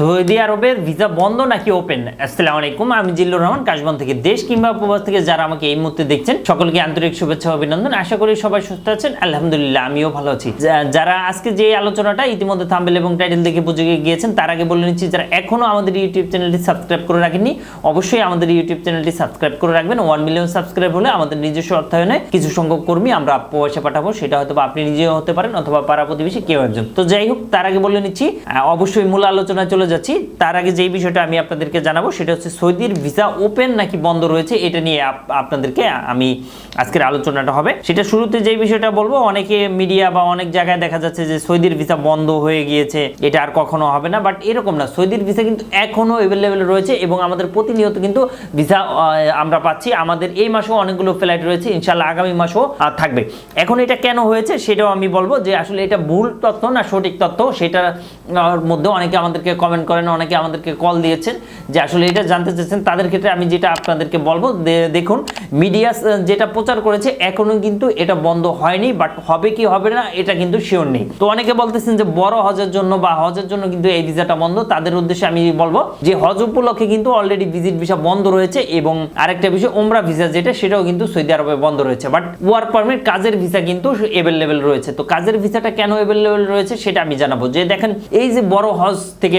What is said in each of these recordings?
Saudi আরবের visa বন্ধ নাকি ওপেন আসসালামু আলাইকুম, আমি জিল্লুর রহমান, কাশবন থেকে দেশ কিংবা প্রবাস থেকে যারা আমাকে এই মুহূর্তে দেখছেন, সকলকে আন্তরিক শুভেচ্ছা অভিনন্দন। আশা করি সবাই সুস্থ আছেন, আলহামদুলিল্লাহ, আমিও ভালো আছি। যারা আজকে যে আলোচনাটা ইতিমধ্যে থাম্বেল এবং টাইটেল দেখে বুঝে গিয়েছেন, তার আগে বলে নিচ্ছি, যারা এখনও আমাদের ইউটিউব চ্যানেলটি সাবস্ক্রাইব করে রাখেননি, অবশ্যই আমাদের ইউটিউব চ্যানেলটি সাবস্ক্রাইব করে রাখবেন। ওয়ান মিলিয়ন সাবস্ক্রাইব হলে আমাদের নিজস্ব অর্থায়নে কিছু সংখ্যক কর্মী আমরা পয়সা পাঠাবো, সেটা হয়তো আপনি নিজেও হতে পারেন অথবা পাড়া প্রতিবেশী কেউ একজন। তো যাই হোক, তার আগে বলে নিচ্ছি অবশ্যই মূল আলোচনা চলে যাচ্ছি, তার আগে যেই বিষয়টা আমি আপনাদেরকে জানাব সেটা হচ্ছে সৌদির ভিসা ওপেন নাকি বন্ধ রয়েছে, এটা নিয়ে আপনাদেরকে আমি আজকের আলোচনাটা হবে। সেটা শুরুতে যেই বিষয়টা বলব, অনেকে মিডিয়া বা অনেক জায়গায় দেখা যাচ্ছে যে সৌদির ভিসা বন্ধ হয়ে গিয়েছে, এটা আর কখনো হবে না, বাট এরকম না, সৌদির ভিসা কিন্তু এখনও অ্যাভেলেবেল রয়েছে এবং আমাদের প্রতিনিয়ত কিন্তু ভিসা আমরা পাচ্ছি। আমাদের এই মাসেও অনেকগুলো ফ্লাইট রয়েছে ইনশাল্লাহ আগামী মাসেও থাকবে। এখন এটা কেন হয়েছে সেটাও আমি বলব যে আসলে এটা ভুল তথ্য না সঠিক তথ্য, সেটার মধ্যে অনেকে আমাদেরকে কমেন্ট করেন, অনেকে আমাদেরকে কল দিয়েছেন যে আসলে এটা জানতে চাচ্ছেন তাদের ক্ষেত্রে আমি যেটা আপনাদেরকে বলব দেখুন মিডিয়া যেটা প্রচার করেছে, এখনও কিন্তু এটা বন্ধ হয়নি বাট হবে কি হবে না, এটা কিন্তু শিওর নেই। তো অনেকে বলতেছেন যে বড় হজের জন্য বা হজের জন্য কিন্তু এই ভিসাটা বন্ধ, তাদের উদ্দেশ্যে আমি বলব যে হজ উপলক্ষে কিন্তু অলরেডি ভিজিট ভিসা বন্ধ রয়েছে, এবং আরেকটা বিষয় ওমরা ভিসা যেটা, সেটাও কিন্তু সৌদি আরবে বন্ধ রয়েছে বাট ওয়ার্ক পারমিট কাজের ভিসা কিন্তু অ্যাভেলেবেল রয়েছে। তো কাজের ভিসাটা কেন অ্যাভেলেবেল রয়েছে, সেটা আমি জানাব। যে দেখেন, এই যে বড় হজ থেকে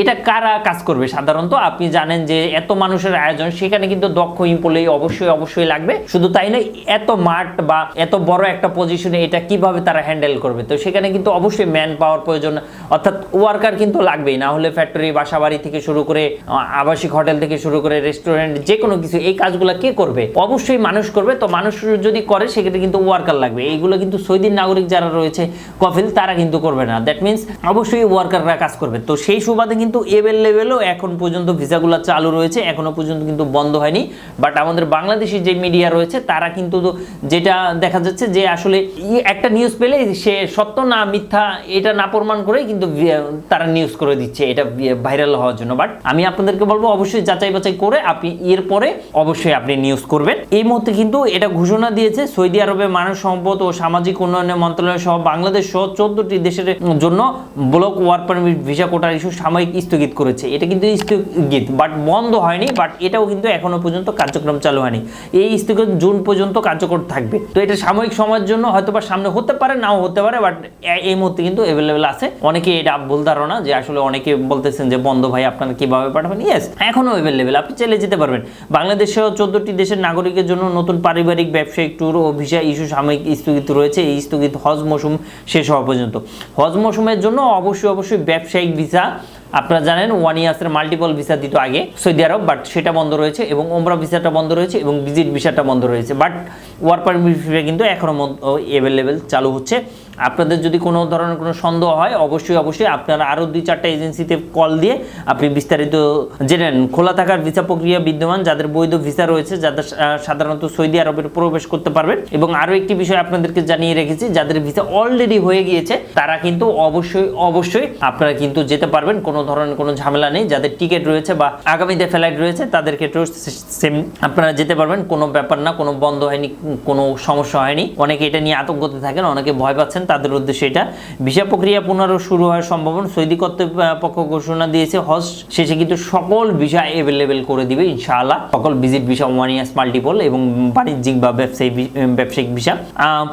এটা কারা কাজ করবে? সাধারণত আপনি জানেন যে এত মানুষের আয়োজন, সেখানে কিন্তু দক্ষ ইম্পোলেই অবশ্যই অবশ্যই লাগবে। শুধু তাই নয়, এত মাঠ বা এত বড় একটা পজিশনে এটা কীভাবে তারা হ্যান্ডেল করবে? তো সেখানে কিন্তু অবশ্যই ম্যান পাওয়ার প্রয়োজন, অর্থাৎ ওয়ার্কার কিন্তু লাগবেই। না হলে ফ্যাক্টরি বাসা বাড়ি থেকে শুরু করে আবাসিক হোটেল থেকে শুরু করে রেস্টুরেন্ট যে কোনো কিছু, এই কাজগুলো কে করবে? অবশ্যই মানুষ করবে। তো মানুষ যদি করে, সেক্ষেত্রে কিন্তু ওয়ার্কার লাগবে। এইগুলো কিন্তু সৌদির নাগরিক যারা রয়েছে, কফিল, তারা কিন্তু করবে না। দ্যাট মিনস অবশ্যই ওয়ার্কাররা কাজ করবে। তো সেই সুবাদে কিন্তু এভেল লেভেলও এখন পর্যন্ত ভিসাগুলো চালু রয়েছে, এখনও পর্যন্ত কিন্তু বন্ধ হয়নি। বাট আমাদের বাংলাদেশি যে মিডিয়া রয়েছে, তারা কিন্তু যেটা দেখা যাচ্ছে যে আসলে একটা নিউজ পেলে সে সত্য না মিথ্যা এটা না প্রমাণ করে কিন্তু তারা নিউজ করে দিচ্ছে, এটা ভাইরাল হওয়ার জন্য। বাট আমি আপনাদেরকে বলব, অবশ্যই যাচাই বাছাই করে আপনি এর পরে অবশ্যই আপনি নিউজ করবেন। এই মুহূর্তে কিন্তু এটা ঘোষণা দিয়েছে সৌদি আরবে মানব সম্পদ ও সামাজিক উন্নয়ন মন্ত্রণালয় সহ বাংলাদেশ সহ চোদ্দটি দেশের জন্য ব্লক ওয়ার্ক পারমিট ভিসা কোটার ইস্যু সাময়িক স্থগিত করেছে। এটা কিন্তু স্থগিত বাট বন্ধ হয়নি বাট এটাও কিন্তু এখনও পর্যন্ত কার্যক্রম চালু হয়নি। এই স্থগিত জুন পর্যন্ত কার্যকর থাকবে। তো এটা সাময়িক সময়ের জন্য হয়তো বা সামনে হতে পারে, নাও হতে পারে বাট এই মুহূর্তে কিন্তু অ্যাভেলেবেল আছে। অনেকে এটা ভুল ধারণা যে আসলে অনেকে বলতেছেন যে, বন্ধ ভাই, আপনারা কীভাবে পাঠাবেন? ইয়েস এখনও অ্যাভেলেবেল আপনি চলে যেতে পারবেন। বাংলাদেশেও চোদ্দটি দেশের নাগরিকের জন্য নতুন পারিবারিক ব্যবসায়িক ট্যুর ও ভিসা ইস্যু সাময়িক স্থগিত রয়েছে। এই স্থগিত হজ মৌসুম শেষ হওয়া পর্যন্ত। হজ মৌসুমের জন্য অবশ্যই অবশ্যই ব্যবসায়িক ভিসা আপনারা জানেন ওয়ান ইয়ার্সের মাল্টিপল ভিসা দিত আগে সৌদি আরব বাট সেটা বন্ধ রয়েছে এবং ওমরা ভিসাটা বন্ধ রয়েছে এবং ভিজিট ভিসাটা বন্ধ রয়েছে। বাট ওয়ার্ক পারমিট কিন্তু এখনও অ্যাভেলেবেল চালু হচ্ছে। আপনাদের যদি কোনো ধরনের কোনো সন্দেহ হয়, অবশ্যই অবশ্যই আপনারা আরও দুই চারটা এজেন্সিতে কল দিয়ে আপনি বিস্তারিত জেনে নেন। খোলা থাকার ভিসা প্রক্রিয়া বিদ্যমান, যাদের বৈধ ভিসা রয়েছে, যাদের সাধারণত সৌদি আরবের প্রবেশ করতে পারবেন। এবং আরও একটি বিষয় আপনাদেরকে জানিয়ে রেখেছি, যাদের ভিসা অলরেডি হয়ে গিয়েছে, তারা কিন্তু অবশ্যই অবশ্যই আপনারা কিন্তু যেতে পারবেন। কোনো ধরনের কোনো ঝামেলা নেই। যাদের টিকিট রয়েছে বা আগামীতে ফ্লাইট রয়েছে তাদের ক্ষেত্রেও সেম আপনারা যেতে পারবেন। কোনো ব্যাপার না, কোনো বন্ধ হয়নি, কোনো সমস্যা হয়নি। অনেকে এটা নিয়ে আতঙ্কতে থাকেন, অনেকে ভয় পাচ্ছেন। তাদের উদ্দেশ্যে এটা। ভিসা প্রক্রিয়া পুনরায় শুরু হওয়ার সম্ভাবনা সৌদি কর্তৃপক্ষ ঘোষণা দিয়েছে, হজ শেষে কিন্তু সকল ভিসা অ্যাভেলেবেল করে দিবে, ইনশাআল্লাহ। সকল visit visa one years multiple এবং বাণিজ্যিক বা ব্যবসায়ী ব্যবসায়িক ভিসা।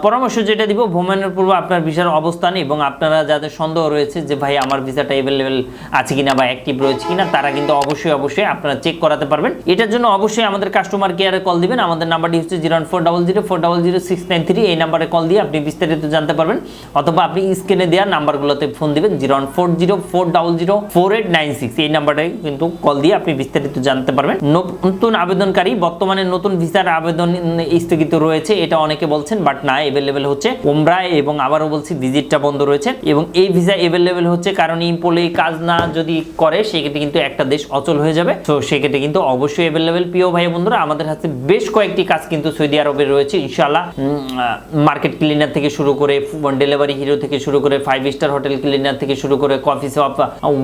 পরামর্শ যেটা দিব, ভ্রমণের পূর্বে আপনার ভিসার অবস্থান এবং আপনারা যাদের সন্দেহ রয়েছে যে, ভাই, আমার ভিসাটা অ্যাভেলেবেল আছে কিনা বা অ্যাক্টিভ রয়েছে কিনা, তারা কিন্তু অবশ্যই অবশ্যই আপনারা চেক করাতে পারবেন। এটার জন্য অবশ্যই আমাদের কাস্টমার কেয়ারে কল দিবেন। আমাদের নাম্বারটি হচ্ছে zero four double zero four double zero six nine three এই নাম্বারে কল দিয়ে আপনি বিস্তারিত জানতে পারবেন। অথবা আপনি স্ক্রিনে দেওয়া নাম্বারগুলোতে ফোন দিবেন, zero one four zero, four double zero, four eight nine six. এই নাম্বারটাই কিন্তু কল দিয়ে আপনি বিস্তারিত জানতে পারবেন। নতুন আবেদনকারী, বর্তমানে নতুন ভিসার আবেদন স্থগিত রয়েছে, এটা অনেকে বলছেন, বাট না এভেলেবেল হচ্ছে। ওমরা এবং আবারও বলছি, ভিজিটটা বন্ধ রয়েছে। এবং এই ভিসা এভেলেবেল হচ্ছে কারণ ইম্পোলে কাজ না যদি করে, সেক্ষেত্রে কিন্তু একটা দেশ অচল হয়ে যাবে। তো সেক্ষেত্রে কিন্তু অবশ্যই এভেলেবেল প্রিয় ভাই বন্ধুরা, আমাদের হাতে বেশ কয়েকটি কাজ কিন্তু সৌদি আরবে রয়েছে। ইনশাআল্লাহ মার্কেট ক্লিনার থেকে শুরু করে ডেলিভারি হিরো থেকে শুরু করে ফাইভ স্টার হোটেল ক্লিনার থেকে শুরু করে coffee shop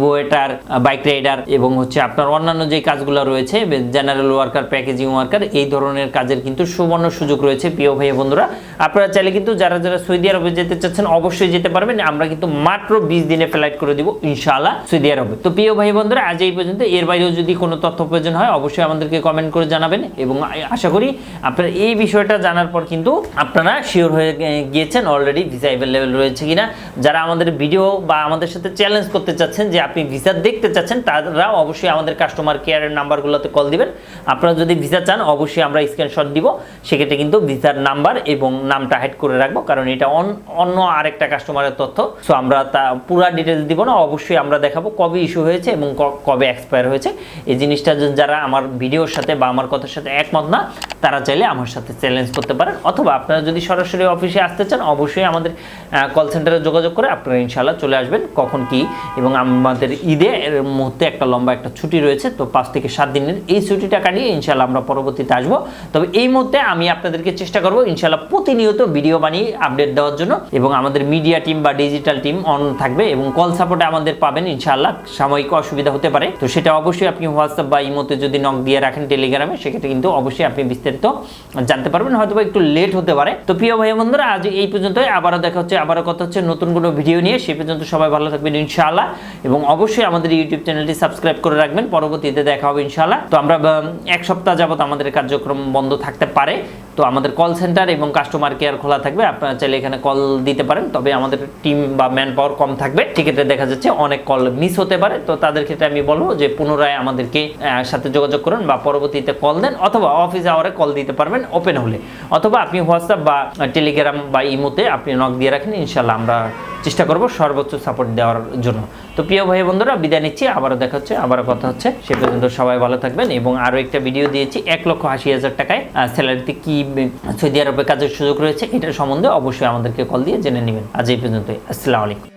waiter bike rider এবং হচ্ছে আপনার অন্যান্য যে কাজগুলো রয়েছে জেনারেল ওয়ার্কার প্যাকেজিং ওয়ার্কার এই ধরনের কাজের কিন্তু সুবর্ণ সুযোগ রয়েছে, প্রিয় ভাই বন্ধুরা। আপনারা চাইলে কিন্তু যারা যারা সৌদি আরবে যেতে চাচ্ছেন, অবশ্যই যেতে পারবেন। আমরা কিন্তু মাত্র বিশ দিনে ফ্লাইট করে দিব, ইনশাআল্লাহ, সৌদি আরবে। তো প্রিয় ভাই বন্ধুরা, আজ এই পর্যন্ত। এর বাইরেও যদি কোনো তথ্য প্রয়োজন হয়, অবশ্যই আমাদেরকে কমেন্ট করে জানাবেন এবং আশা করি আপনারা এই বিষয়টা জানার পর কিন্তু আপনারা শিওর হয়ে গিয়েছেন অলরেডি ভিসা অ্যাভেলেবেল রয়েছে কিনা, যারা আমাদের ভিডিও বা আমাদের সাথে চ্যালেঞ্জ করতে চাচ্ছেন যে আপনি ভিসা দেখতে চাচ্ছেন, তারা অবশ্যই আমাদের কাস্টমার কেয়ারের নাম্বারগুলোতে কল দিবেন। আপনারা যদি ভিসা চান, অবশ্যই আমরা স্ক্রিনশট দিব। সেক্ষেত্রে কিন্তু ভিসার নাম্বার এবং নামটা হাইড করে রাখব, কারণ এটা অন- অন্য আরেকটা কাস্টমারের তথ্য। সো আমরা তা পুরা ডিটেলস দিব না, অবশ্যই আমরা দেখাবো কবে ইস্যু হয়েছে এবং কবে এক্সপায়ার হয়েছে। এই জিনিসটা যারা আমার ভিডিওর সাথে বা আমার কথার সাথে একমত না, তারা চাইলে আমার সাথে চ্যালেঞ্জ করতে পারেন। অথবা আপনারা যদি সরাসরি অফিসে আসতে চান, অবশ্যই আমাদের কল সেন্টারে যোগাযোগ করে আপনারা ইনশাল্লাহ চলে আসবেন, কখন কি এবং আমাদের ঈদে এর মুহূর্তে একটা লম্বা একটা ছুটি রয়েছে, তো পাঁচ থেকে সাত দিনের এই ছুটিটা কাটিয়ে ইনশাল্লাহ আমরা পরবর্তীতে আসব। তবে এই মুহূর্তে আমি আপনাদেরকে চেষ্টা করব ইনশাল্লাহ প্রতিনিয়ত ভিডিও বানিয়ে আপডেট দেওয়ার জন্য এবং আমাদের মিডিয়া টিম বা ডিজিটাল টিম অন থাকবে এবং কল সাপোর্টে আমাদের পাবেন ইনশাল্লাহ সাময়িক অসুবিধা হতে পারে। তো সেটা অবশ্যই আপনি হোয়াটসঅ্যাপ বা ইমোতে যদি নক দিয়ে রাখেন টেলিগ্রামে সেক্ষেত্রে কিন্তু অবশ্যই আপনি বিস্তারিত জানতে পারবেন হয়তো একটু লেট হতে পারে। তো প্রিয় ভাই বন্ধুরা, আজ এই পর্যন্ত আবারও দেখা হচ্ছে, আবারও কথা হচ্ছে, নতুন কোনো ভিডিও নিয়ে। সে পর্যন্ত সবাই ভালো থাকবেন, ইনশাআল্লাহ। এবং অবশ্যই আমাদের ইউটিউব চ্যানেলটি সাবস্ক্রাইব করে রাখবেন। পরবর্তীতে দেখা হবে, ইনশাআল্লাহ। তো আমরা এক সপ্তাহ যাবত আমাদের কার্যক্রম বন্ধ থাকতে পারে। তো আমাদের কল সেন্টার এবং কাস্টমার কেয়ার খোলা থাকবে। আপনারা চাইলে এখানে কল দিতে পারেন, তবে আমাদের টিম বা ম্যান পাওয়ার কম থাকবে। সেক্ষেত্রে দেখা যাচ্ছে অনেক কল মিস হতে পারে। তো তাদের ক্ষেত্রে আমি বলব যে পুনরায় আমাদেরকে সাথে যোগাযোগ করুন বা পরবর্তীতে কল দেন অথবা অফিস আওয়ারে কল দিতে পারবেন ওপেন হলে। অথবা আপনি হোয়াটসঅ্যাপ বা টেলিগ্রাম বা ইমোতে আপনি নক দিয়ে রাখেন ইনশাল্লাহ আমরা চেষ্টা করব সর্বোচ্চ সাপোর্ট দেওয়ার জন্য। তো প্রিয় ভাই বন্ধুরা, বিদায় নিচ্ছি। আবারও দেখা হচ্ছে, আবারও কথা হচ্ছে। সে পর্যন্ত সবাই ভালো থাকবেন এবং আরও একটা ভিডিও দিয়েছি, এক লক্ষ আশি হাজার টাকায় স্যালারিতে কি সৌদি আরবে কাজের সুযোগ রয়েছে এটার সম্বন্ধে অবশ্যই আমাদেরকে কল দিয়ে জেনে নেবেন। আজ এই পর্যন্ত আসসালামু আলাইকুম।